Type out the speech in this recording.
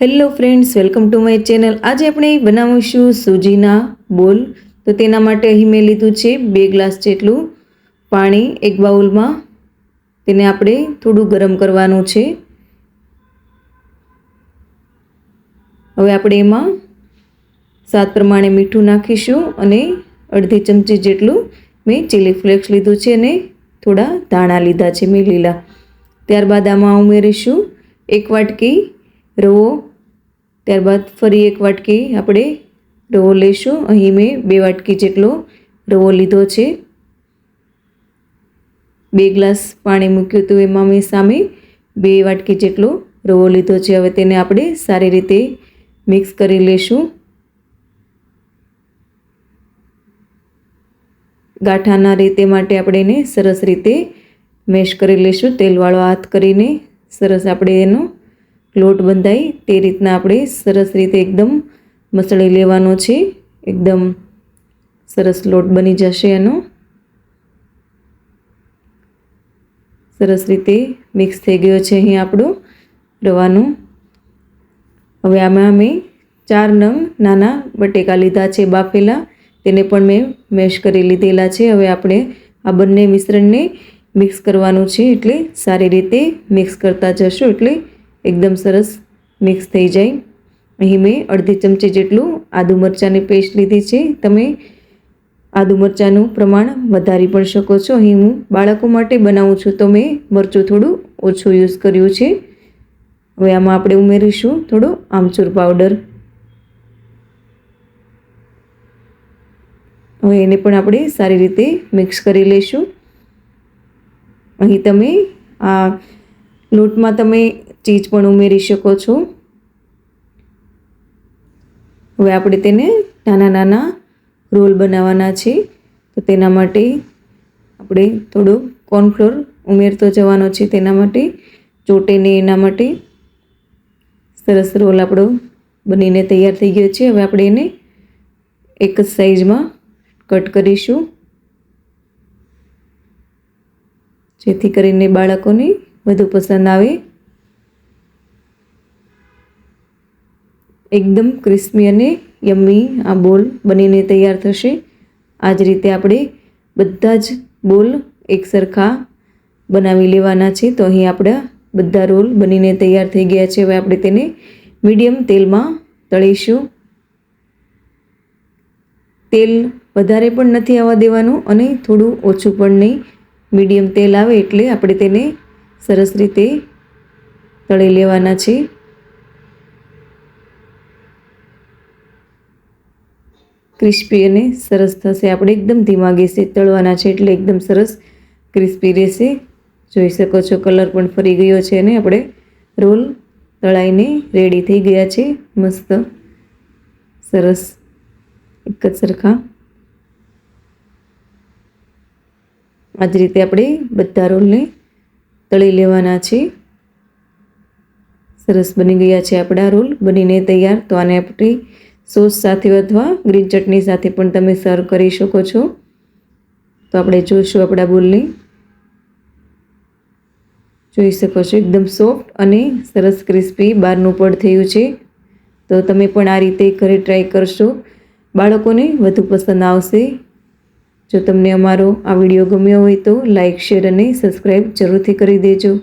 Hello friends welcome to my channel આજે આપણે બનાવીશું સૂજીના બોલ. તો તેના માટે અહીં મેં લીધું છે બે ગ્લાસ જેટલું પાણી એક બાઉલમાં. તેને આપણે થોડું ગરમ કરવાનું છે. હવે આપણે એમાં સ્વાદ પ્રમાણે મીઠું નાખીશું અને અડધી ચમચી જેટલું મેં ચીલી ફ્લેક્સ લીધું છે અને થોડા ધાણા લીધા છે મેં લીલા. ત્યારબાદ આમાં ઉમેરીશું એક વાટકી રવો ત્યારબાદ ફરી એક વાટકી આપણે રવો લઈશું. અહીં મેં બે વાટકી જેટલો રવો લીધો છે. બે ગ્લાસ પાણી મૂક્યું હતું એમાં મેં સામે બે વાટકી જેટલો રવો લીધો છે. હવે તેને આપણે સારી રીતે મિક્સ કરી લઈશું. ગાંઠાના રીતે માટે આપણે એને સરસ રીતે મેશ કરી લઈશું. તેલવાળો હાથ કરીને સરસ આપણે એનો લોટ બંધાય તે રીતના આપણે સરસ રીતે એકદમ મસળી લેવાનો છે. એકદમ સરસ લોટ બની જશે એનો. સરસ રીતે મિક્સ થઈ ગયો છે અહીં આપણો રવાનું. હવે આમાં મેં ચાર નંગ નાના બટેકા લીધા છે બાફેલા. તેને પણ મેં મેશ કરી લીધેલા છે. હવે આપણે આ બંને મિશ્રણને મિક્સ કરવાનું છે એટલે સારી રીતે મિક્સ કરતા જશો એટલે એકદમ સરસ મિક્સ થઈ જાય. અહીં મેં અડધી ચમચી જેટલું આદુ મરચાંની પેસ્ટ લીધી છે. તમે આદુ મરચાંનું પ્રમાણ વધારી પણ શકો છો. અહીં હું બાળકો માટે બનાવું છું તો મેં મરચું થોડું ઓછું યુઝ કર્યું છે. હવે આમાં આપણે ઉમેરીશું થોડો આમચૂર પાવડર. હવે એને પણ આપણે સારી રીતે મિક્સ કરી લઈશું. અહીં તમે આ લોટમાં તમે ચીજ પણ ઉમેરી શકો છો. હવે આપણે તેને નાના નાના રોલ બનાવવાના છે. તો તેના માટે આપણે થોડો કોર્નફ્લોર ઉમેરતો જવાનો છે તેના માટે. ચોટેને એના માટે. સરસ રોલ આપણો બનીને તૈયાર થઈ ગયો છે. હવે આપણે એને એક જ સાઈઝમાં કટ કરીશું. જેથી કરીને બાળકોને વધુ પસંદ આવે. એકદમ ક્રિસ્પી અને યમ્મી આ બોલ બનીને તૈયાર થશે. આ જ રીતે આપણે બધા જ બોલ એક સરખા બનાવી લેવાના છે. તો અહીં આપણા બધા રોલ બનીને તૈયાર થઈ ગયા છે. હવે આપણે તેને મીડિયમ તેલમાં તળીશું. તેલ વધારે પણ નથી આવવા દેવાનું અને થોડું ઓછું પણ નહીં. મીડિયમ તેલ આવે એટલે આપણે તેને સરસ રીતે તળી લેવાના છે. ક્રિસ્પી અને સરસ થશે. આપણે એકદમ ધીમા ગેસે તળવાના છે એટલે એકદમ સરસ ક્રિસ્પી રહેશે. જોઈ શકો છો કલર પણ ફરી ગયો છે અને આપણે રોલ તળાઈને રેડી થઈ ગયા છે. મસ્ત. સરસ. એક જ સરખા. આ જ રીતે આપણે બધા રોલને તળી લેવાના છે. સરસ બની ગયા છે આપણા રોલ. બનીને તૈયાર. તો આને આપણી સોસ સાથે અથવા ગ્રીન ચટણી સાથે પણ તમે સર્વ કરી શકો છો. તો આપણે જોઈશું આપણા બોલને. જોઈ શકો છો, એકદમ સોફ્ટ અને સરસ ક્રિસ્પી બહારનું પણ થયું છે. તો તમે પણ આ રીતે ઘરે ટ્રાય કરશો. બાળકોને વધુ પસંદ આવશે. જો તમને અમારો આ વીડિયો ગમ્યો હોય તો લાઇક શેર અને સબસ્ક્રાઈબ જરૂરથી કરી દેજો.